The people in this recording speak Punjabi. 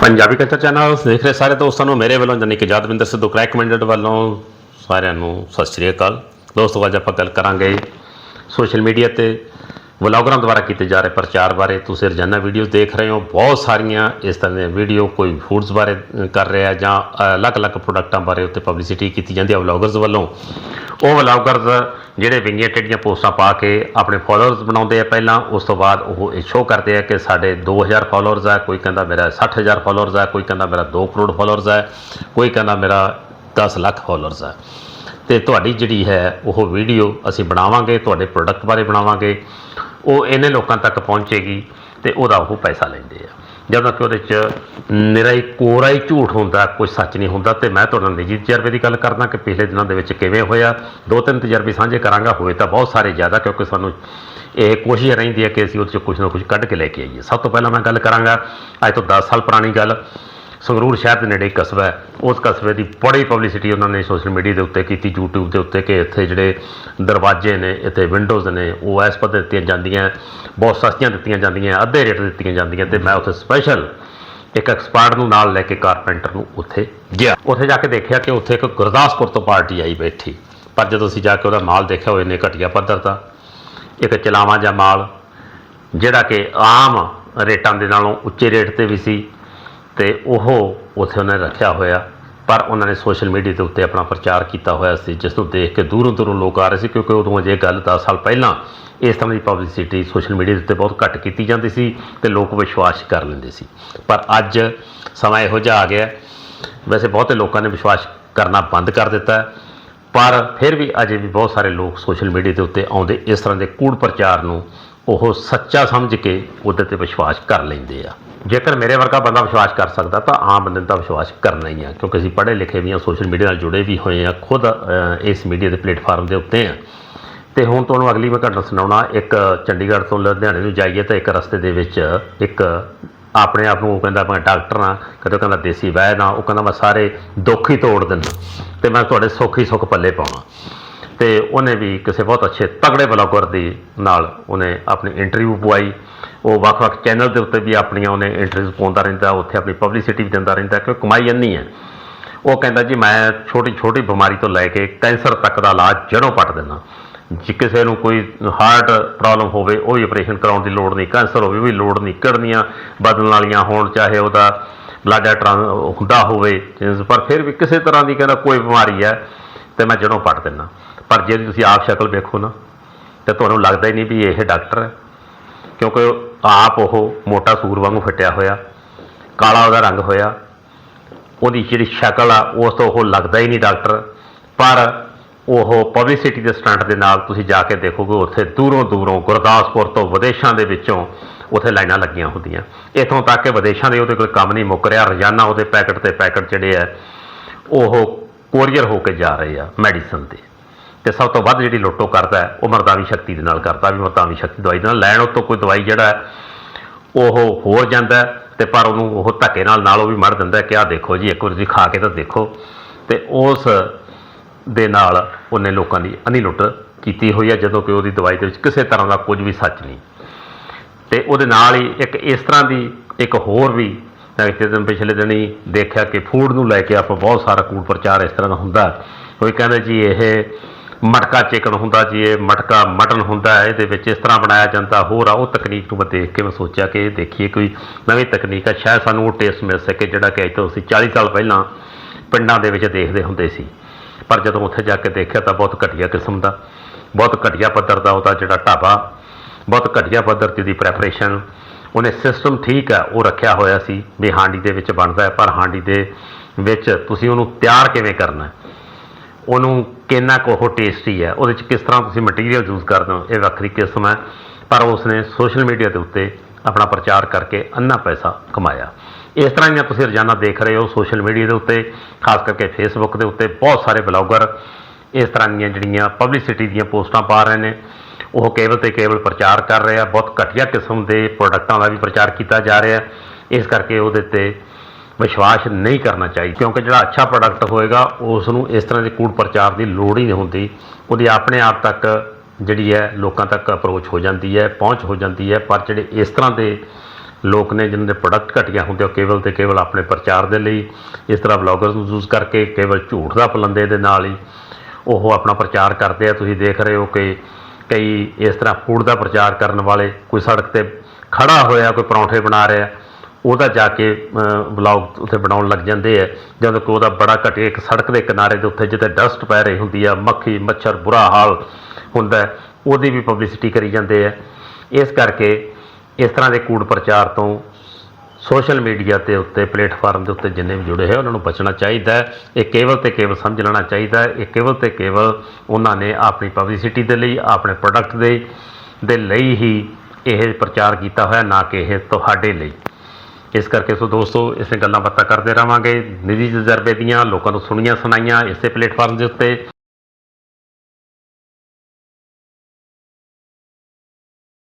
ਪੰਜਾਬੀ ਕਲਚਰ ਚੈਨਲ ਦੇਖ ਰਹੇ ਸਾਰੇ ਦੋਸਤਾਂ ਨੂੰ ਮੇਰੇ ਵੱਲੋਂ ਜਾਨੀ ਕਿ ਜਦਵਿੰਦਰ ਸਿੱਧੂ ਰეკਮੈਂਡਡ ਵੱਲੋਂ ਸਾਰਿਆਂ ਨੂੰ ਸਤਿ ਸ਼੍ਰੀ ਅਕਾਲ। ਦੋਸਤੋ, ਅੱਜ ਆਪਾਂ ਗੱਲ ਕਰਾਂਗੇ ਸੋਸ਼ਲ ਮੀਡੀਆ ਤੇ ਵਲੌਗਰਾਂ ਦੁਆਰਾ ਕੀਤੇ ਜਾ ਰਹੇ ਪ੍ਰਚਾਰ ਬਾਰੇ। ਤੁਸੀਂ ਰੋਜ਼ਾਨਾ ਵੀਡੀਓਜ਼ ਦੇਖ ਰਹੇ ਹੋ, ਬਹੁਤ ਸਾਰੀਆਂ ਇਸ ਤਰ੍ਹਾਂ ਦੀਆਂ ਵੀਡੀਓ, ਕੋਈ ਫੂਡਸ ਬਾਰੇ ਕਰ ਰਿਹਾ ਜਾਂ ਅਲੱਗ-ਅਲੱਗ ਪ੍ਰੋਡਕਟਾਂ ਬਾਰੇ ਉੱਤੇ ਪਬਲਿਸਿਟੀ ਕੀਤੀ ਜਾਂਦੀ ਹੈ ਵਲੌਗਰਸ ਵੱਲੋਂ। ਉਹ ਵਲੌਗਰਸ ਜਿਹੜੇ ਵਿੰਗੀਆਂ ਟੇਡੀਆਂ ਪੋਸਟਾਂ ਪਾ ਕੇ ਆਪਣੇ ਫਾਲੋਅਰਸ ਬਣਾਉਂਦੇ ਆ ਪਹਿਲਾਂ, ਉਸ ਤੋਂ ਬਾਅਦ ਉਹ ਇਹ ਸ਼ੋਅ ਕਰਦੇ ਆ ਕਿ ਸਾਡੇ 2000 ਫਾਲੋਅਰਸ ਆ, ਕੋਈ ਕਹਿੰਦਾ ਮੇਰਾ 60000 ਫਾਲੋਅਰਸ ਆ, ਕੋਈ ਕਹਿੰਦਾ ਮੇਰਾ 2 ਕਰੋੜ ਫਾਲੋਅਰਸ ਆ, ਕੋਈ ਕਹਿੰਦਾ ਮੇਰਾ 10 ਲੱਖ ਫਾਲੋਅਰਸ ਆ। ਤੇ ਤੁਹਾਡੀ ਜਿਹੜੀ ਹੈ ਉਹ ਵੀਡੀਓ ਅਸੀਂ ਬਣਾਵਾਂਗੇ, ਤੁਹਾਡੇ ਪ੍ਰੋਡਕਟ ਬਾਰੇ ਬਣਾਵਾਂਗੇ, ਉਹ ਇਹਨੇ ਲੋਕਾਂ ਤੱਕ ਪਹੁੰਚੇਗੀ ਤੇ ਉਹਦਾ ਉਹ ਪੈਸਾ ਲੈਂਦੇ ਆ। ਜਦੋਂ ਕਿ ਉਹਦੇ ਚ ਨਿਰਾ ਹੀ ਕੋਰਾ ਹੀ ਝੂਠ ਹੁੰਦਾ, ਕੋਈ ਸੱਚ ਨਹੀਂ ਹੁੰਦਾ, ਤੇ ਮੈਂ ਤੁਹਾਡੇ ਨਾਲ ਨਿੱਜੀ ਤਜਰਬੇ ਦੀ ਗੱਲ ਕਰਦਾ ਕਿ ਪਿਛਲੇ ਦਿਨਾਂ ਦੇ ਵਿੱਚ ਕਿਵੇਂ ਹੋਇਆ। ਦੋ ਤਿੰਨ ਤਜਰਬੇ ਸਾਂਝੇ ਕਰਾਂਗਾ, ਹੋਏ ਤਾਂ ਬਹੁਤ ਸਾਰੇ ਜ਼ਿਆਦਾ, ਕਿਉਂਕਿ ਸਾਨੂੰ ਇਹ ਕੋਸ਼ਿਸ਼ ਰਹਿੰਦੀ ਹੈ ਕਿ ਅਸੀਂ ਉਹਦੇ ਚ ਕੁਝ ਨਾ ਕੁਝ ਕੱਢ ਕੇ ਲੈ ਕੇ ਆਈਏ। ਸਭ ਤੋਂ ਪਹਿਲਾਂ ਮੈਂ ਗੱਲ ਕਰਾਂਗਾ, ਅੱਜ ਤੋਂ 10 ਸਾਲ ਪੁਰਾਣੀ ਗੱਲ। ਸੰਗਰੂਰ ਸ਼ਹਿਰ ਦੇ ਨੇੜੇ ਕਸਬਾ ਹੈ। ਉਸ ਕਸਬੇ ਦੀ ਬੜੀ ਪਬਲਿਸਿਟੀ ਉਹਨਾਂ ਨੇ ਸੋਸ਼ਲ ਮੀਡੀਆ ਦੇ ਉੱਤੇ ਕੀਤੀ, YouTube ਦੇ ਉੱਤੇ ਕਿ ਇੱਥੇ ਜਿਹੜੇ ਦਰਵਾਜ਼ੇ ਨੇ, ਇੱਥੇ ਵਿੰਡੋਜ਼ ਨੇ ਉਹ ਇਸ ਪੱਧਰ ਦਿੱਤੀਆਂ ਜਾਂਦੀਆਂ ਬਹੁਤ ਸਸਤੀਆਂ ਦਿੱਤੀਆਂ ਜਾਂਦੀਆਂ ਅੱਧੇ ਰੇਟ ਦਿੱਤੀਆਂ ਜਾਂਦੀਆਂ ਤੇ ਮੈਂ ਉੱਥੇ ਸਪੈਸ਼ਲ ਇੱਕ ਐਕਸਪਰਟ ਨੂੰ ਨਾਲ ਲੈ ਕੇ ਕਾਰਪੈਂਟਰ ਨੂੰ ਉੱਥੇ ਗਿਆ। ਉੱਥੇ ਜਾ ਕੇ ਦੇਖਿਆ ਕਿ ਉੱਥੇ ਇੱਕ ਗੁਰਦਾਸਪੁਰ ਤੋਂ ਪਾਰਟੀ ਆਈ ਬੈਠੀ। ਪਰ ਜਦੋਂ ਅਸੀਂ ਜਾ ਕੇ ਉਹਦਾ ਮਾਲ ਦੇਖਿਆ ਹੋਏ ਨੇ ਘਟੀਆ ਪੱਧਰ ਦਾ। ਇੱਕ ਚਲਾਵਾਂ ਜਾਂ ਮਾਲ, ਜਿਹੜਾ ਕਿ ਆਮ ਰੇਟਾਂ ਦੇ ਨਾਲੋਂ ਉੱਚੇ ਰੇਟ ਤੇ ਵੀ ਸੀ। ਤੇ ਉਹ ਉੱਥੇ ਨੇ ਰੱਖਿਆ ਹੋਇਆ, ਪਰ ਉਹਨਾਂ ਨੇ ਸੋਸ਼ਲ ਮੀਡੀਆ ਦੇ ਉੱਤੇ ਆਪਣਾ ਪ੍ਰਚਾਰ ਕੀਤਾ ਹੋਇਆ ਸੀ, ਜਿਸ ਨੂੰ ਦੇਖ ਕੇ ਦੂਰੋਂ ਦੂਰੋਂ ਲੋਕ ਆ ਰਹੇ ਸੀ, ਕਿਉਂਕਿ ਉਦੋਂ ਅਜੇ ਗੱਲ 10 ਸਾਲ ਪਹਿਲਾਂ ਇਸ ਤਰ੍ਹਾਂ ਦੀ ਪਬਲਿਸਿਟੀ ਸੋਸ਼ਲ ਮੀਡੀਆ ਦੇ ਉੱਤੇ ਬਹੁਤ ਘੱਟ ਕੀਤੀ ਜਾਂਦੀ ਸੀ ਤੇ ਲੋਕ ਵਿਸ਼ਵਾਸ ਕਰ ਲੈਂਦੇ ਸੀ। ਪਰ ਅੱਜ ਸਮਾਂ ਇਹੋ ਜਿਹਾ ਆ ਗਿਆ, ਵੈਸੇ ਬਹੁਤੇ ਲੋਕਾਂ ਨੇ ਵਿਸ਼ਵਾਸ ਕਰਨਾ ਬੰਦ ਕਰ ਦਿੱਤਾ, ਪਰ ਫਿਰ ਵੀ ਅਜੇ ਵੀ ਬਹੁਤ ਸਾਰੇ ਲੋਕ ਸੋਸ਼ਲ ਮੀਡੀਆ ਦੇ ਉੱਤੇ ਆਉਂਦੇ, ਇਸ ਤਰ੍ਹਾਂ ਦੇ ਕੂੜ ਪ੍ਰਚਾਰ ਨੂੰ ਉਹ ਸੱਚਾ ਸਮਝ ਕੇ ਉਹਦੇ ਤੇ ਵਿਸ਼ਵਾਸ ਕਰ ਲੈਂਦੇ ਆ। ਜੇਕਰ ਮੇਰੇ ਵਰਗਾ ਬੰਦਾ ਵਿਸ਼ਵਾਸ ਕਰ ਸਕਦਾ ਤਾਂ ਆਮ ਬੰਦੇ ਨੂੰ ਤਾਂ ਵਿਸ਼ਵਾਸ ਕਰਨਾ ਹੀ ਆ, ਕਿਉਂਕਿ ਅਸੀਂ ਪੜ੍ਹੇ ਲਿਖੇ ਵੀ ਆ, ਸੋਸ਼ਲ ਮੀਡੀਆ ਨਾਲ ਜੁੜੇ ਵੀ ਹੋਏ ਆ, ਖੁਦ ਇਸ ਮੀਡੀਆ ਦੇ ਪਲੇਟਫਾਰਮ ਦੇ ਉੱਤੇ ਆ। ਤੇ ਹੁਣ ਤੁਹਾਨੂੰ ਅਗਲੀ ਮੈਂ ਘਟਨਾ ਸੁਣਾਉਣਾ, ਇੱਕ ਚੰਡੀਗੜ੍ਹ ਤੋਂ ਲੁਧਿਆਣੇ ਨੂੰ ਜਾਈਏ ਤਾਂ ਇੱਕ ਰਸਤੇ ਦੇ ਵਿੱਚ ਇੱਕ ਆਪਣੇ ਆਪ ਨੂੰ ਉਹ ਕਹਿੰਦਾ ਮੈਂ ਡਾਕਟਰ ਆ ਕਦੇ ਕਹਿੰਦਾ ਦੇਸੀ ਵੈਦ ਆ ਉਹ ਕਹਿੰਦਾ ਮੈਂ ਸਾਰੇ ਦੁੱਖ ਹੀ ਤੋੜ ਦਿੰਦਾ। ਤੇ ਮੈਂ ਤੁਹਾਡੇ ਸੁੱਖ ਹੀ ਸੁੱਖ ਪੱਲੇ ਪਾਉਣਾ। ਤੇ ਉਹਨੇ ਵੀ ਕਿਸੇ ਬਹੁਤ ਅੱਛੇ ਤਗੜੇ ਬਲੌਗਰ ਦੀ ਨਾਲ ਉਹਨੇ ਆਪਣੀ ਇੰਟਰਵਿਊ ਪਵਾਈ। ਉਹ ਵੱਖ-ਵੱਖ ਚੈਨਲ ਦੇ ਉੱਤੇ ਵੀ ਆਪਣੀਆਂ ਉਹਨੇ ਇੰਟਰਵਿਊ ਪਾਉਂਦਾ ਰਹਿੰਦਾ, ਉੱਥੇ ਆਪਣੀ ਪਬਲਿਸਿਟੀ ਵੀ ਦਿੰਦਾ ਰਹਿੰਦਾ, ਕਿਉਂਕਿ ਕਮਾਈ ਇੰਨੀ ਹੈ। ਉਹ ਕਹਿੰਦਾ, ਜੀ, ਮੈਂ ਛੋਟੀ ਛੋਟੀ ਬਿਮਾਰੀ ਤੋਂ ਲੈ ਕੇ ਕੈਂਸਰ ਤੱਕ ਦਾ ਇਲਾਜ ਜੜੋਂ ਪੱਟ ਦਿੰਦਾ। ਜੇ ਕਿਸੇ ਨੂੰ ਕੋਈ ਹਾਰਟ ਪ੍ਰੋਬਲਮ ਹੋਵੇ, ਉਹ ਵੀ ਆਪਰੇਸ਼ਨ ਕਰਾਉਣ ਦੀ ਲੋੜ ਨਹੀਂ। ਕੈਂਸਰ ਹੋਵੇ ਵੀ ਲੋੜ ਨਹੀਂ। ਕਿਡਨੀਆਂ ਬਦਲਣ ਵਾਲੀਆਂ ਹੋਣ, ਚਾਹੇ ਉਹਦਾ ਬਲੱਡ ਟ੍ਰਾਂਸ ਹੁੰਦਾ ਹੋਵੇ ਪਰ ਫਿਰ ਵੀ ਕਿਸੇ ਤਰ੍ਹਾਂ ਦੀ ਕਹਿੰਦਾ ਕੋਈ ਬਿਮਾਰੀ ਹੈ। ਤੇ ਮੈਂ ਜੜੋਂ ਪੱਟ ਦਿੰਦਾ ਪਰ ਜੇ ਤੁਸੀਂ ਆਪ ਸ਼ਕਲ ਵੇਖੋ ਨਾ, ਤੇ ਤੁਹਾਨੂੰ ਲੱਗਦਾ ਹੀ ਨਹੀਂ ਵੀ ਇਹ ਡਾਕਟਰ ਹੈ। ਕਿਉਂਕਿ ਆਪ ਉਹ ਮੋਟਾ ਸੂਰ ਵਾਂਗੂ ਫਟਿਆ ਹੋਇਆ, ਕਾਲਾ ਉਹਦਾ ਰੰਗ ਹੋਇਆ। ਉਹਦੀ ਜਿਹੜੀ ਸ਼ਕਲ ਆ, ਉਸ ਤੋਂ ਉਹ ਲੱਗਦਾ ਹੀ ਨਹੀਂ ਡਾਕਟਰ। ਪਰ ਉਹ ਪਬਲਿਸਿਟੀ ਦੇ ਸਟੰਟ ਦੇ ਨਾਲ ਤੁਸੀਂ ਜਾ ਕੇ ਦੇਖੋਗੇ, ਉੱਥੇ ਦੂਰੋਂ ਦੂਰੋਂ ਗੁਰਦਾਸਪੁਰ ਤੋਂ ਵਿਦੇਸ਼ਾਂ ਦੇ ਵਿੱਚੋਂ ਉੱਥੇ ਲਾਈਨਾਂ ਲੱਗੀਆਂ ਹੁੰਦੀਆਂ। ਇਥੋਂ ਤੱਕ ਕਿ ਵਿਦੇਸ਼ਾਂ ਦੇ ਉਹਦੇ ਕੋਲ ਕੰਮ ਨਹੀਂ ਮੁੱਕ ਰਿਹਾ, ਰੋਜ਼ਾਨਾ ਉਹਦੇ ਪੈਕਟ ਤੇ ਪੈਕਟ ਜਿਹੜੇ ਆ, ਉਹ ਕੋਰੀਅਰ ਹੋ ਕੇ ਜਾ ਰਹੇ ਆ ਮੈਡੀਸਨ 'ਤੇ। ਤੇ ਸਭ ਤੋਂ ਵੱਧ ਜਿਹੜੀ ਲੁੱਟੋ ਕਰਦਾ ਹੈ, ਉਹ ਮਰਦਾਵੀ ਸ਼ਕਤੀ ਦੇ ਨਾਲ ਕਰਦਾ ਵੀ ਮਰਦਾਵੀ ਸ਼ਕਤੀ ਦਵਾਈ ਦੇ ਨਾਲ। ਲੈਣ ਉਤੋਂ ਕੋਈ ਦਵਾਈ ਜਿਹੜਾ ਉਹ ਹੋਰ ਜਾਂਦਾ ਹੈ ਤੇ ਪਰ ਉਹਨੂੰ ਉਹ ਧੱਕੇ ਨਾਲ ਨਾਲ ਉਹ ਵੀ ਮੜ ਦਿੰਦਾ ਕਿ ਆਹ ਦੇਖੋ ਜੀ ਇੱਕ ਵਾਰ ਤੁਸੀਂ ਖਾ ਕੇ ਤਾਂ ਦੇਖੋ। ਤੇ ਉਸ ਦੇ ਨਾਲ ਉਹਨੇ ਲੋਕਾਂ ਦੀ ਅਨੀ ਲੁੱਟ ਕੀਤੀ ਹੋਈ ਹੈ ਜਦੋਂ ਕਿ ਉਹਦੀ ਦਵਾਈ ਦੇ ਵਿੱਚ ਕਿਸੇ ਤਰ੍ਹਾਂ ਦਾ ਕੁਝ ਵੀ ਸੱਚ ਨਹੀਂ। ਤੇ ਉਹਦੇ ਨਾਲ ਹੀ ਇੱਕ ਇਸ ਤਰ੍ਹਾਂ ਦੀ ਇੱਕ ਹੋਰ ਵੀ ਮੈਂ ਕਿਸੇ ਦਿਨ ਪਿਛਲੇ ਦਿਨ ਹੀ ਦੇਖਿਆ ਕਿ ਫੂਡ ਨੂੰ ਲੈ ਕੇ ਆਪਾਂ ਬਹੁਤ ਸਾਰਾ ਕੂੜ ਪ੍ਰਚਾਰ ਇਸ ਤਰ੍ਹਾਂ ਦਾ ਹੁੰਦਾ ਕੋਈ ਕਹਿੰਦਾ ਜੀ ਇਹ ਮਟਕਾ ਚਿਕਨ ਹੁੰਦਾ ਜੀ, ਇਹ ਮਟਕਾ ਮਟਨ ਹੁੰਦਾ ਹੈ, ਇਹਦੇ ਵਿੱਚ ਇਸ ਤਰ੍ਹਾਂ ਬਣਾਇਆ ਜਾਂਦਾ। ਹੋਰ ਆ, ਉਹ ਤਕਨੀਕ ਨੂੰ ਮੈਂ ਦੇਖ ਕੇ ਮੈਂ ਸੋਚਿਆ ਕਿ ਇਹ ਦੇਖੀਏ ਕੋਈ ਨਵੀਂ ਤਕਨੀਕ ਹੈ। ਸ਼ਾਇਦ ਸਾਨੂੰ ਉਹ ਟੇਸਟ ਮਿਲ ਸਕੇ, ਜਿਹੜਾ ਕਿ ਅੱਜ ਤੋਂ ਅਸੀਂ 40 ਸਾਲ ਪਹਿਲਾਂ ਪਿੰਡਾਂ ਦੇ ਵਿੱਚ ਦੇਖਦੇ ਹੁੰਦੇ ਸੀ। ਪਰ ਜਦੋਂ ਉੱਥੇ ਜਾ ਕੇ ਦੇਖਿਆ ਤਾਂ ਬਹੁਤ ਘਟੀਆ ਕਿਸਮ ਦਾ, ਬਹੁਤ ਘਟੀਆ ਪੱਧਰ ਦਾ ਉਹਦਾ ਜਿਹੜਾ ਢਾਬਾ, ਬਹੁਤ ਘਟੀਆ ਪੱਧਰ ਤੇ ਦੀ ਪ੍ਰੈਪਰੇਸ਼ਨ ਉਹਨੇ ਸਿਸਟਮ ਠੀਕ ਹੈ, ਉਹ ਰੱਖਿਆ ਹੋਇਆ ਸੀ ਵੀ ਹਾਂਡੀ ਦੇ ਵਿੱਚ ਬਣਦਾ ਹੈ, ਪਰ ਹਾਂਡੀ ਦੇ ਵਿੱਚ ਤੁਸੀਂ ਉਹਨੂੰ ਤਿਆਰ ਕਿਵੇਂ ਕਰਨਾ ਉਹਨੂੰ ਕਿੰਨਾ ਕੁ ਉਹ ਟੇਸਟੀ ਹੈ, ਉਹਦੇ ਚ ਕਿਸ ਤਰ੍ਹਾਂ ਤੁਸੀਂ ਮਟੀਰੀਅਲ ਯੂਜ਼ ਕਰਦੇ ਹੋ, ਇਹ ਵੱਖਰੀ ਕਿਸਮ ਹੈ। ਪਰ ਉਸਨੇ ਸੋਸ਼ਲ ਮੀਡੀਆ ਦੇ ਉੱਤੇ ਆਪਣਾ ਪ੍ਰਚਾਰ ਕਰਕੇ ਅੰਨਾ ਪੈਸਾ ਕਮਾਇਆ। ਇਸ ਤਰ੍ਹਾਂ ਦੀਆਂ ਤੁਸੀਂ ਰੋਜ਼ਾਨਾ ਦੇਖ ਰਹੇ ਹੋ ਸੋਸ਼ਲ ਮੀਡੀਆ ਦੇ ਉੱਤੇ, ਖਾਸ ਕਰਕੇ ਫੇਸਬੁੱਕ ਦੇ ਉੱਤੇ ਬਹੁਤ ਸਾਰੇ ਬਲੌਗਰ ਇਸ ਤਰ੍ਹਾਂ ਦੀਆਂ ਜਿਹੜੀਆਂ ਪਬਲਿਸਿਟੀ ਦੀਆਂ ਪੋਸਟਾਂ ਪਾ ਰਹੇ ਨੇ। ਉਹ ਕੇਵਲ ਤੇ ਕੇਵਲ ਪ੍ਰਚਾਰ ਕਰ ਰਿਹਾ, ਬਹੁਤ ਘਟੀਆ ਕਿਸਮ ਦੇ ਪ੍ਰੋਡਕਟਾਂ ਦਾ ਵੀ ਪ੍ਰਚਾਰ ਕੀਤਾ ਜਾ ਰਿਹਾ। ਇਸ ਕਰਕੇ ਉਹਦੇ ਤੇ ਵਿਸ਼ਵਾਸ ਨਹੀਂ ਕਰਨਾ ਚਾਹੀਦਾ, ਕਿਉਂਕਿ ਜਿਹੜਾ ਅੱਛਾ ਪ੍ਰੋਡਕਟ ਹੋਏਗਾ ਉਸ ਨੂੰ ਇਸ ਤਰ੍ਹਾਂ ਦੇ ਕੂੜ ਪ੍ਰਚਾਰ ਦੀ ਲੋੜ ਹੀ ਨਹੀਂ ਹੁੰਦੀ। ਉਹਦੀ ਆਪਣੇ ਆਪ ਤੱਕ ਜਿਹੜੀ ਹੈ, ਲੋਕਾਂ ਤੱਕ ਅਪਰੋਚ ਹੋ ਜਾਂਦੀ ਹੈ, ਪਹੁੰਚ ਹੋ ਜਾਂਦੀ ਹੈ। ਪਰ ਜਿਹੜੇ ਇਸ ਤਰ੍ਹਾਂ ਦੇ ਲੋਕ ਨੇ, ਜਿਨ੍ਹਾਂ ਦੇ ਪ੍ਰੋਡਕਟ ਘਟੀਆ ਹੁੰਦੇ, ਉਹ ਕੇਵਲ ਤੇ ਕੇਵਲ ਆਪਣੇ ਪ੍ਰਚਾਰ ਦੇ ਲਈ, ਇਸ ਤਰ੍ਹਾਂ ਬਲੌਗਰਸ ਨੂੰ ਯੂਜ਼ ਕਰਕੇ ਕੇਵਲ ਝੂਠ ਦਾ ਪਲੰਦੇ ਦੇ ਨਾਲ ਹੀ ਉਹ ਆਪਣਾ ਪ੍ਰਚਾਰ ਕਰਦੇ ਆ। ਤੁਸੀਂ ਦੇਖ ਰਹੇ ਹੋ ਕਿ ਕਈ ਇਸ ਤਰ੍ਹਾਂ ਫੂਡ ਦਾ ਪ੍ਰਚਾਰ ਕਰਨ ਵਾਲੇ ਕੋਈ ਸੜਕ ਤੇ ਖੜਾ ਹੋਇਆ, ਕੋਈ ਪਰੌਂਠੇ ਬਣਾ ਰਿਹਾ, ਉਹਦਾ ਜਾ ਕੇ ਵਲੌਗ ਉੱਥੇ ਬਣਾਉਣ ਲੱਗ ਜਾਂਦੇ ਆ। ਜਦੋਂ ਕਿ ਉਹਦਾ ਬੜਾ ਘਟੀਆ ਇੱਕ ਸੜਕ ਦੇ ਕਿਨਾਰੇ ਦੇ ਉੱਤੇ ਜਿੱਥੇ ਡਸਟ ਪੈ ਰਹੀ ਹੁੰਦੀ ਆ, ਮੱਖੀ, ਮੱਛਰ, ਬੁਰਾ ਹਾਲ ਹੁੰਦਾ, ਉਹਦੀ ਵੀ ਪਬਲਿਸਿਟੀ ਕਰੀ ਜਾਂਦੇ ਆ। ਇਸ ਕਰਕੇ ਇਸ ਤਰ੍ਹਾਂ ਦੇ ਕੂੜ ਪ੍ਰਚਾਰ ਤੋਂ ਸੋਸ਼ਲ ਮੀਡੀਆ ਤੇ ਉੱਤੇ, ਪਲੇਟਫਾਰਮ ਦੇ ਉੱਤੇ ਜਿੰਨੇ ਵੀ ਜੁੜੇ ਹੋਏ ਉਹਨਾਂ ਨੂੰ ਬਚਣਾ ਚਾਹੀਦਾ ਹੈ। ਇਹ ਕੇਵਲ ਤੇ ਕੇਵਲ ਸਮਝ ਲੈਣਾ ਚਾਹੀਦਾ ਹੈ। ਇਹ ਕੇਵਲ ਤੇ ਕੇਵਲ ਉਹਨਾਂ ਨੇ ਆਪਣੀ ਪਬਲਿਸਿਟੀ ਦੇ ਲਈ, ਆਪਣੇ ਪ੍ਰੋਡਕਟ ਦੇ ਦੇ ਲਈ ਹੀ ਇਹ ਪ੍ਰਚਾਰ ਕੀਤਾ ਹੋਇਆ, ਨਾ ਕਿ ਇਹ ਤੁਹਾਡੇ ਲਈ। ਇਸ ਕਰਕੇ ਸੋ ਦੋਸਤੋ, ਇਸੇ ਗੱਲਾਂ ਬਾਤਾਂ ਕਰਦੇ ਰਵਾਂਗੇ। ਨਿੱਜੀ ਤਜਰਬੇ ਦੀਆਂ, ਲੋਕਾਂ ਤੋਂ ਸੁਣੀਆਂ, ਸੁਣਾਈਆਂ ਇਸੇ ਪਲੇਟਫਾਰਮ ਦੇ ਉੱਤੇ।